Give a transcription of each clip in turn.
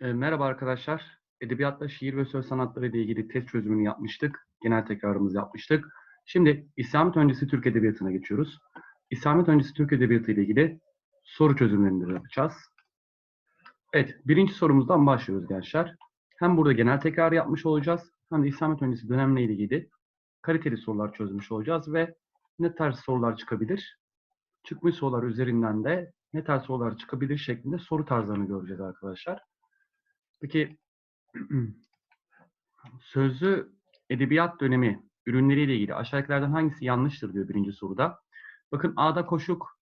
E, merhaba arkadaşlar. Edebiyatla şiir ve söz sanatları ile ilgili test çözümünü yapmıştık. Genel tekrarımızı yapmıştık. Şimdi İslamiyet öncesi Türk Edebiyatı'na geçiyoruz. İslamiyet öncesi Türk Edebiyatı ile ilgili soru çözümlerini yapacağız. Evet, birinci sorumuzdan başlıyoruz gençler. Hem burada genel tekrar yapmış olacağız, hem de İslamiyet öncesi dönemle ilgili kaliteli sorular çözmüş olacağız ve ne tarz sorular çıkabilir? Çıkmış sorular üzerinden de ne tarz sorular çıkabilir şeklinde soru tarzlarını göreceğiz arkadaşlar. Peki sözlü edebiyat dönemi ürünleriyle ilgili aşağıdakilerden hangisi yanlıştır diyor birinci soruda. Bakın A'da koşuk,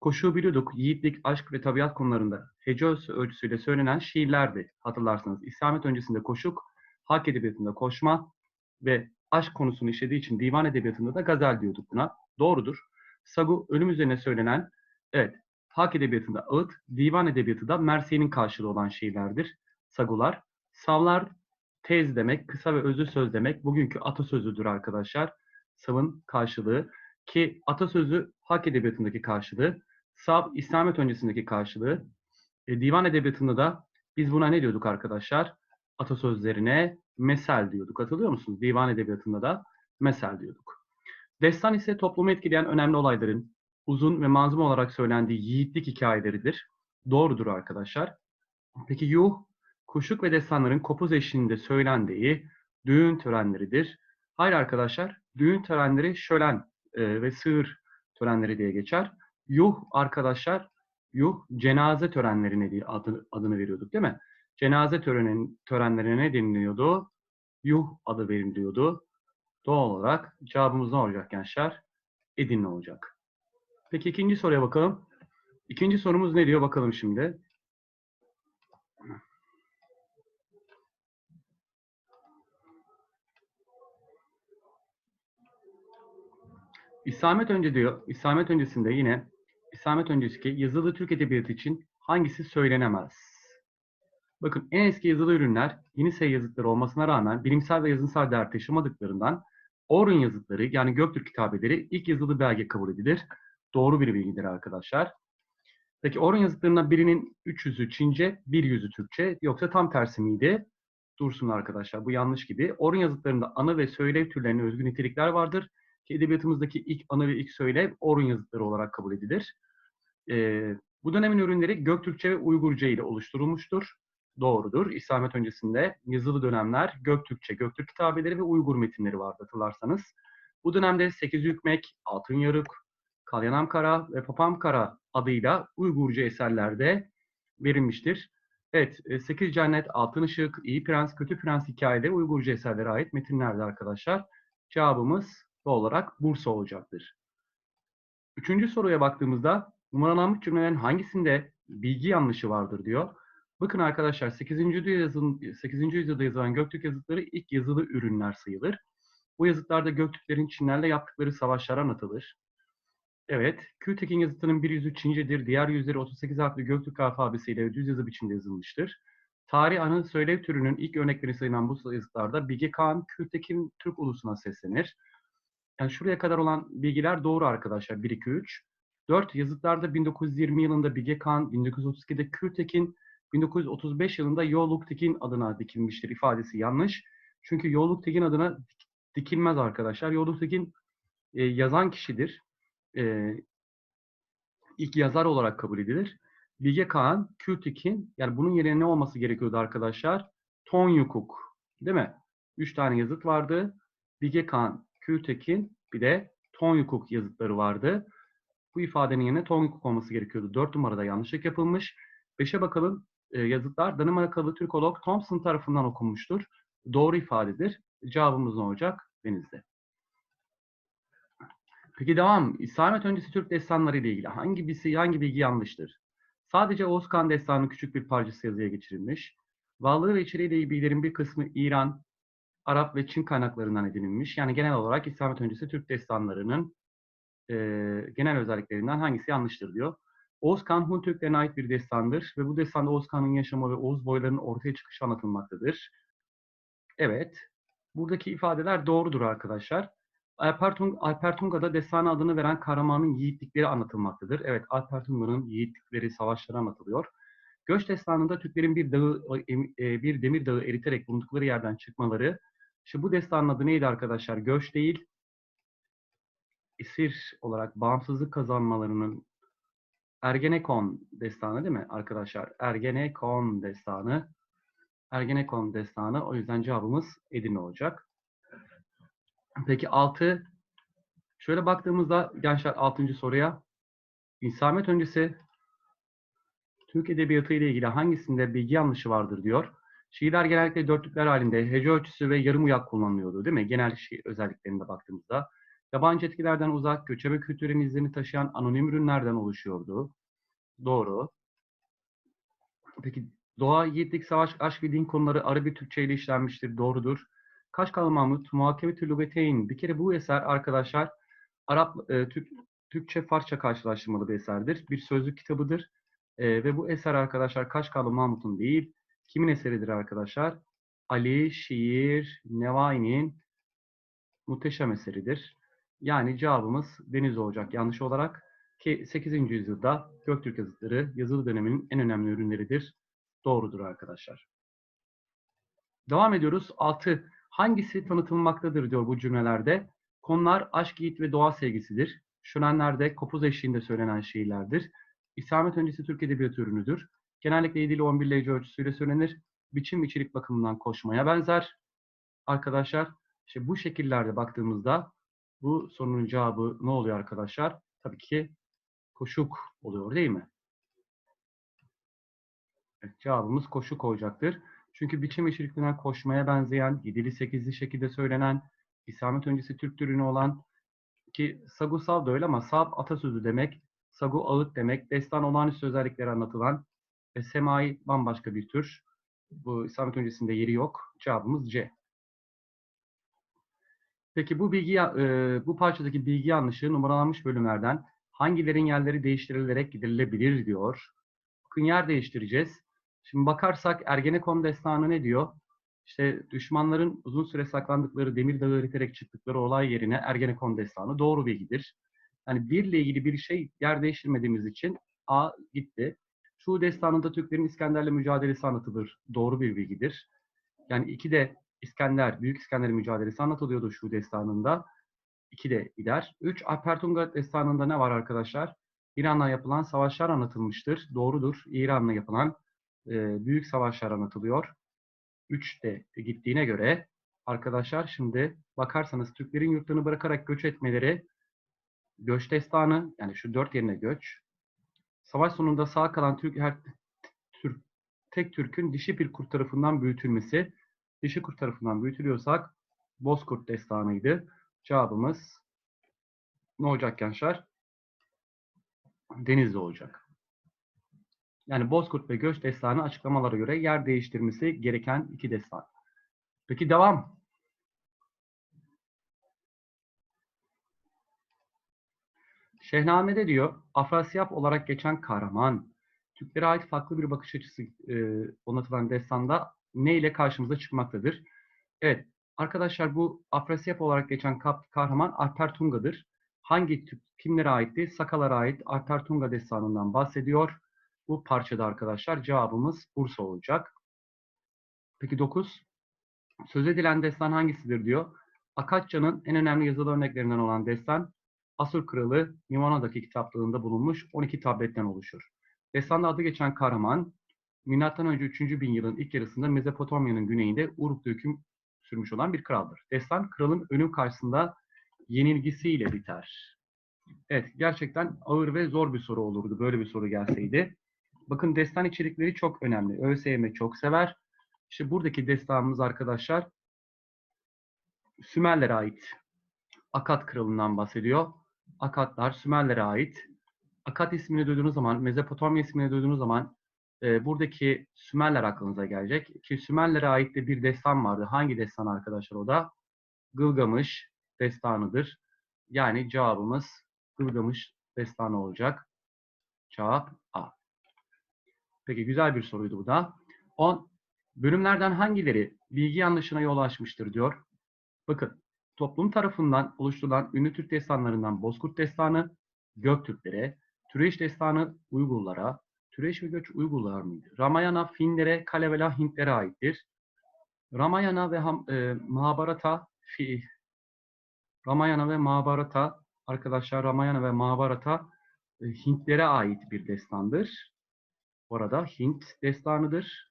koşuğu biliyorduk. Yiğitlik, aşk ve tabiat konularında hece ölçüsüyle söylenen şiirlerdi hatırlarsanız. İslamiyet öncesinde koşuk, halk edebiyatında koşma ve aşk konusunu işlediği için divan edebiyatında da gazel diyorduk buna. Doğrudur. Sagu ölüm üzerine söylenen, evet halk edebiyatında ağıt, divan edebiyatı da Mersiye'nin karşılığı olan şiirlerdir sagular. Savlar tez demek, kısa ve özlü söz demek. Bugünkü atasözüdür arkadaşlar. Savın karşılığı ki atasözü halk edebiyatındaki karşılığı. Sav İslamiyet öncesindeki karşılığı. E, divan edebiyatında da biz buna ne diyorduk arkadaşlar? Atasözlerine mesel diyorduk. Hatırlıyor musunuz? Divan edebiyatında da mesel diyorduk. Destan ise toplumu etkileyen önemli olayların uzun ve manzum olarak söylendiği yiğitlik hikayeleridir. Doğrudur arkadaşlar. Peki yuh kuşluk ve destanların kopuz eşliğinde söylendiği düğün törenleridir. Hayır arkadaşlar, düğün törenleri şölen e, ve sığır törenleri diye geçer. Yuh arkadaşlar, yuh cenaze törenlerine diye adı, adını veriyorduk değil mi? Cenaze törenin, törenlerine ne deniliyordu? Yuh adı veriliyordu. Doğal olarak cevabımız ne olacak gençler? Edirne olacak. Peki ikinci soruya bakalım. İkinci sorumuz ne diyor bakalım şimdi. İslamiyet önce diyor, İslamiyet öncesinde yine İslamiyet öncesi yazılı Türk Edebiyatı için hangisi söylenemez? Bakın en eski yazılı ürünler Yenisey yazıtları olmasına rağmen bilimsel ve yazınsal değer taşımadıklarından Orhun yazıtları yani Göktürk kitabeleri ilk yazılı belge kabul edilir. Doğru bir bilgidir arkadaşlar. Peki Orhun yazıtlarından birinin 300'ü Çince, bir yüzü Türkçe yoksa tam tersi miydi? Dursun arkadaşlar bu yanlış gibi. Orhun yazıtlarında anı ve söylev türlerine özgü nitelikler vardır ki edebiyatımızdaki ilk anı ve ilk söylev Orhun yazıtları olarak kabul edilir. Ee, bu dönemin ürünleri Göktürkçe ve Uygurca ile oluşturulmuştur. Doğrudur. İslamiyet öncesinde yazılı dönemler Göktürkçe, Göktürk kitabeleri ve Uygur metinleri vardı hatırlarsanız. Bu dönemde Sekiz Hükmek, Altın Yarık, Kalyanam Kara ve Papam Kara adıyla Uygurca eserlerde verilmiştir. Evet, Sekiz Cennet, Altın Işık, İyi Prens, Kötü Prens hikayeleri Uygurca eserlere ait metinlerdi arkadaşlar. Cevabımız olarak Bursa olacaktır. Üçüncü soruya baktığımızda numaralanmış cümlelerin hangisinde bilgi yanlışı vardır diyor. Bakın arkadaşlar 8. yüzyılda, yazın, 8. yüzyılda yazılan Göktürk yazıtları ilk yazılı ürünler sayılır. Bu yazıtlarda Göktürklerin Çinlerle yaptıkları savaşlar anlatılır. Evet, Kültekin yazıtının bir yüzü Çincedir, diğer yüzleri 38 harfli Göktürk alfabesiyle düz yazı biçimde yazılmıştır. Tarih anı söylev türünün ilk örnekleri sayılan bu yazıtlarda Bilge Kağan Kültekin Türk ulusuna seslenir. Yani şuraya kadar olan bilgiler doğru arkadaşlar. 1, 2, 3. 4 yazıtlarda 1920 yılında Bilge Kağan, 1932'de Kültekin, 1935 yılında Yolluk Tekin adına dikilmiştir ifadesi yanlış. Çünkü Yolluk Tekin adına dikilmez arkadaşlar. Yolluk Tekin e, yazan kişidir. E, ilk yazar olarak kabul edilir. Bilge Kağan, Kültekin, yani bunun yerine ne olması gerekiyordu arkadaşlar? Tonyukuk, değil mi? Üç tane yazıt vardı. Bilge Kağan, Kültekin, bir de Tonyukuk yazıtları vardı. Bu ifadenin yerine Tonyukuk olması gerekiyordu. Dört numarada yanlışlık yapılmış. Beşe bakalım. E, yazıtlar Danimarkalı Türkolog Thompson tarafından okunmuştur. Doğru ifadedir. Cevabımız ne olacak? Denizde. Peki devam. İslamiyet öncesi Türk destanları ile ilgili hangi bilgi, hangi bilgi yanlıştır? Sadece Oğuz Kağan destanının küçük bir parçası yazıya geçirilmiş. Varlığı ve içeriğiyle bilgilerin bir kısmı İran, Arap ve Çin kaynaklarından edinilmiş. Yani genel olarak İslamiyet öncesi Türk destanlarının e, genel özelliklerinden hangisi yanlıştır diyor. Oğuz Kağan Hun Türklerine ait bir destandır ve bu destanda Oğuz Kağan'ın yaşamı ve Oğuz boylarının ortaya çıkışı anlatılmaktadır. Evet, buradaki ifadeler doğrudur arkadaşlar. Alpertung, Alpertunga'da destana adını veren kahramanın yiğitlikleri anlatılmaktadır. Evet, Alpertunga'nın yiğitlikleri, savaşları anlatılıyor. Göç destanında Türklerin bir dağı, e, bir demir dağı eriterek bulundukları yerden çıkmaları. İşte bu destanın adı neydi arkadaşlar? Göç değil, esir olarak bağımsızlık kazanmalarının Ergenekon destanı değil mi arkadaşlar? Ergenekon destanı. Ergenekon destanı. O yüzden cevabımız Edirne olacak. Peki 6. Şöyle baktığımızda gençler 6. soruya. İslamet öncesi Türk Edebiyatı ile ilgili hangisinde bilgi yanlışı vardır diyor. Şiirler genellikle dörtlükler halinde hece ölçüsü ve yarım uyak kullanılıyordu değil mi? Genel şiir özelliklerine baktığımızda. Yabancı etkilerden uzak, göçebe kültürün izlerini taşıyan anonim ürünlerden oluşuyordu. Doğru. Peki doğa, yiğitlik, savaş, aşk ve din konuları arı bir Türkçe ile işlenmiştir. Doğrudur. Kaşgalı Mahmut, Muhakeme-i Lugateyn. Bir kere bu eser arkadaşlar Arap, e, Türk, Türkçe Farsça karşılaştırmalı bir eserdir. Bir sözlük kitabıdır. E, ve bu eser arkadaşlar Kaşgalı Mahmut'un değil, kimin eseridir arkadaşlar? Ali Şiir Nevai'nin muhteşem eseridir. Yani cevabımız Deniz olacak yanlış olarak. Ki 8. yüzyılda Göktürk yazıtları yazılı döneminin en önemli ürünleridir. Doğrudur arkadaşlar. Devam ediyoruz. 6. Hangisi tanıtılmaktadır diyor bu cümlelerde. Konular aşk, yiğit ve doğa sevgisidir. Şönenlerde kopuz eşliğinde söylenen şiirlerdir. İslamiyet öncesi Türk Edebiyatı ürünüdür. Genellikle 7 ile 11 lece ölçüsüyle söylenir. Biçim içerik bakımından koşmaya benzer. Arkadaşlar işte bu şekillerde baktığımızda bu sorunun cevabı ne oluyor arkadaşlar? Tabii ki koşuk oluyor değil mi? Evet, cevabımız koşuk olacaktır. Çünkü biçim eşitliğinden koşmaya benzeyen, 7'li 8'li şekilde söylenen, İslamiyet öncesi Türk ürünü olan ki sagusav da öyle ama sav atasözü demek, sagu ağıt demek, destan olağanüstü özellikleri anlatılan ve semai bambaşka bir tür. Bu İslamiyet öncesinde yeri yok. Cevabımız C. Peki bu bilgi e, bu parçadaki bilgi yanlışı numaralanmış bölümlerden hangilerin yerleri değiştirilerek giderilebilir diyor. Bakın yer değiştireceğiz. Şimdi bakarsak Ergenekon destanı ne diyor? İşte düşmanların uzun süre saklandıkları demir dağı eriterek çıktıkları olay yerine Ergenekon destanı doğru bilgidir. Yani birle ilgili bir şey yer değiştirmediğimiz için A gitti. Şu destanında Türklerin İskender'le mücadelesi anlatılır. Doğru bir bilgidir. Yani iki de İskender, Büyük İskender'in mücadelesi anlatılıyordu şu destanında. İki de gider. Üç, Alpertunga destanında ne var arkadaşlar? İran'la yapılan savaşlar anlatılmıştır. Doğrudur. İran'la yapılan e, büyük savaşlar anlatılıyor. Üç de gittiğine göre arkadaşlar şimdi bakarsanız Türklerin yurtlarını bırakarak göç etmeleri göç destanı yani şu dört yerine göç. Savaş sonunda sağ kalan Türk her Türk tek Türk'ün dişi bir kurt tarafından büyütülmesi. Dişi kurt tarafından büyütülüyorsak Bozkurt destanıydı. Cevabımız ne olacak gençler? Denizli olacak. Yani Bozkurt ve Göç destanı açıklamalara göre yer değiştirmesi gereken iki destan. Peki devam. Şehname'de diyor, Afrasiyap olarak geçen kahraman, Türklere ait farklı bir bakış açısı e, anlatılan destanda ne ile karşımıza çıkmaktadır? Evet, arkadaşlar bu Afrasiyap olarak geçen kahraman Alper Tunga'dır. Hangi Türk, kimlere aitti? Sakalara ait Alper Tunga destanından bahsediyor. Bu parçada arkadaşlar cevabımız Bursa olacak. Peki 9. Söz edilen destan hangisidir diyor. Akatça'nın en önemli yazılı örneklerinden olan destan Asur Kralı Mimana'daki kitaplığında bulunmuş 12 tabletten oluşur. Destanda adı geçen kahraman M.Ö. 3. bin yılın ilk yarısında Mezopotamya'nın güneyinde Uruk'ta hüküm sürmüş olan bir kraldır. Destan kralın ölüm karşısında yenilgisiyle biter. Evet gerçekten ağır ve zor bir soru olurdu böyle bir soru gelseydi. Bakın destan içerikleri çok önemli. ÖSYM çok sever. İşte buradaki destanımız arkadaşlar Sümerlere ait. Akat kralından bahsediyor. Akatlar Sümerlere ait. Akat ismini duyduğunuz zaman, Mezopotamya ismini duyduğunuz zaman e, buradaki Sümerler aklınıza gelecek. Ki Sümerlere ait de bir destan vardı. Hangi destan arkadaşlar o da? Gılgamış destanıdır. Yani cevabımız Gılgamış destanı olacak. Cevap A. Peki güzel bir soruydu bu da. 10. Bölümlerden hangileri bilgi yanlışına yol açmıştır diyor. Bakın toplum tarafından oluşturulan ünlü Türk destanlarından Bozkurt Destanı Göktürklere, Türeş Destanı Uygurlara, Türeş ve göç Uygurlar mıydı? Ramayana Finlere, Kalevala Hintlere aittir. Ramayana ve Ham, e, Mahabharata fi, Ramayana ve Mahabharata arkadaşlar Ramayana ve Mahabharata e, Hintlere ait bir destandır. Bu arada Hint destanıdır.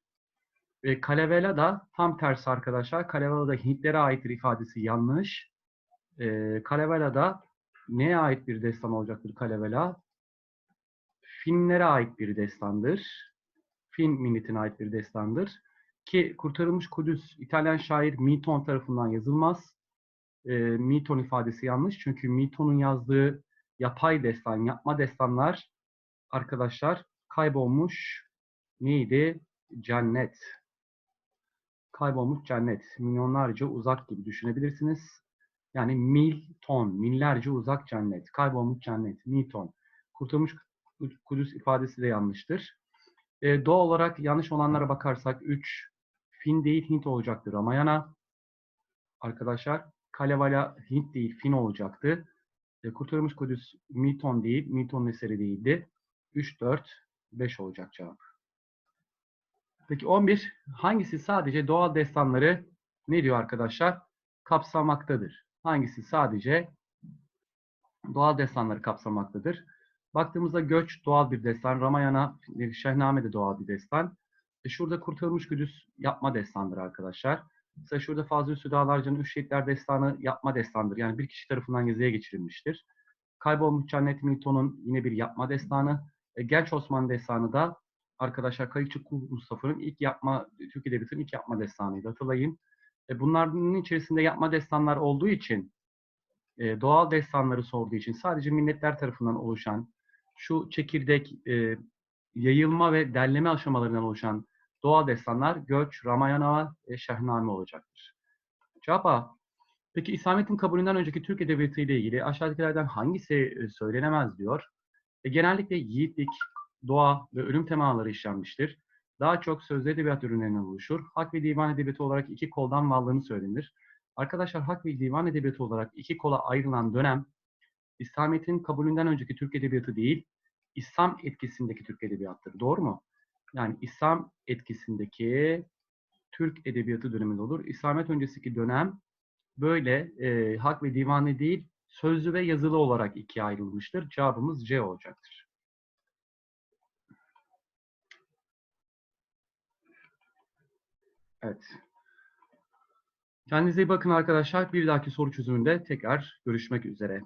E, Kalevala da tam tersi arkadaşlar. Kalevala da Hintlere aittir ifadesi yanlış. E, Kalevala da neye ait bir destan olacaktır Kalevala? Finlere ait bir destandır. Fin milletine ait bir destandır. Ki Kurtarılmış Kudüs İtalyan şair Milton tarafından yazılmaz. E, Milton ifadesi yanlış. Çünkü Milton'un yazdığı yapay destan, yapma destanlar arkadaşlar kaybolmuş neydi? Cennet. Kaybolmuş cennet. Milyonlarca uzak gibi düşünebilirsiniz. Yani mil ton, millerce uzak cennet. Kaybolmuş cennet, mil ton. Kurtulmuş Kudüs ifadesi de yanlıştır. E, doğal olarak yanlış olanlara bakarsak 3 Fin değil Hint olacaktır Ramayana. Arkadaşlar Kalevala Hint değil Fin olacaktı. E, Kurtarılmış Kudüs Milton değil, Milton'un eseri değildi. 3, 4, 5 olacak cevap. Peki 11. Hangisi sadece doğal destanları ne diyor arkadaşlar? Kapsamaktadır. Hangisi sadece doğal destanları kapsamaktadır? Baktığımızda Göç doğal bir destan, Ramayana, Şehname de doğal bir destan. E şurada Kurtarılmış Güdüs yapma destandır arkadaşlar. Mesela şurada Fazıl Hüsnü Dağlarca'nın Üç Şehitler Destanı yapma destandır. Yani bir kişi tarafından yazıya geçirilmiştir. Kaybolmuş Cennet Milton'un yine bir yapma destanı. E, Genç Osman Destanı da arkadaşlar Kayıkçı Kul Mustafa'nın ilk yapma, Türk Edebiyatı'nın ilk yapma destanıydı hatırlayın. E, bunların içerisinde yapma destanlar olduğu için e, doğal destanları sorduğu için sadece milletler tarafından oluşan şu çekirdek e, yayılma ve derleme aşamalarından oluşan doğal destanlar Göç, Ramayana ve Şehname olacaktır. Cevap. Peki İslamiyet'in kabulünden önceki Türk Edebiyatı ile ilgili aşağıdakilerden hangisi e, söylenemez diyor. E, genellikle yiğitlik, doğa ve ölüm temaları işlenmiştir. Daha çok sözlü edebiyat ürünlerinden oluşur. Hak ve divan edebiyatı olarak iki koldan varlığını söylenir. Arkadaşlar hak ve divan edebiyatı olarak iki kola ayrılan dönem İslamiyet'in kabulünden önceki Türk Edebiyatı değil, İslam etkisindeki Türk Edebiyatı'dır. Doğru mu? Yani İslam etkisindeki Türk Edebiyatı döneminde olur. İslamiyet öncesindeki dönem böyle e, hak ve divanı değil, sözlü ve yazılı olarak ikiye ayrılmıştır. Cevabımız C olacaktır. Evet. Kendinize iyi bakın arkadaşlar. Bir dahaki soru çözümünde tekrar görüşmek üzere.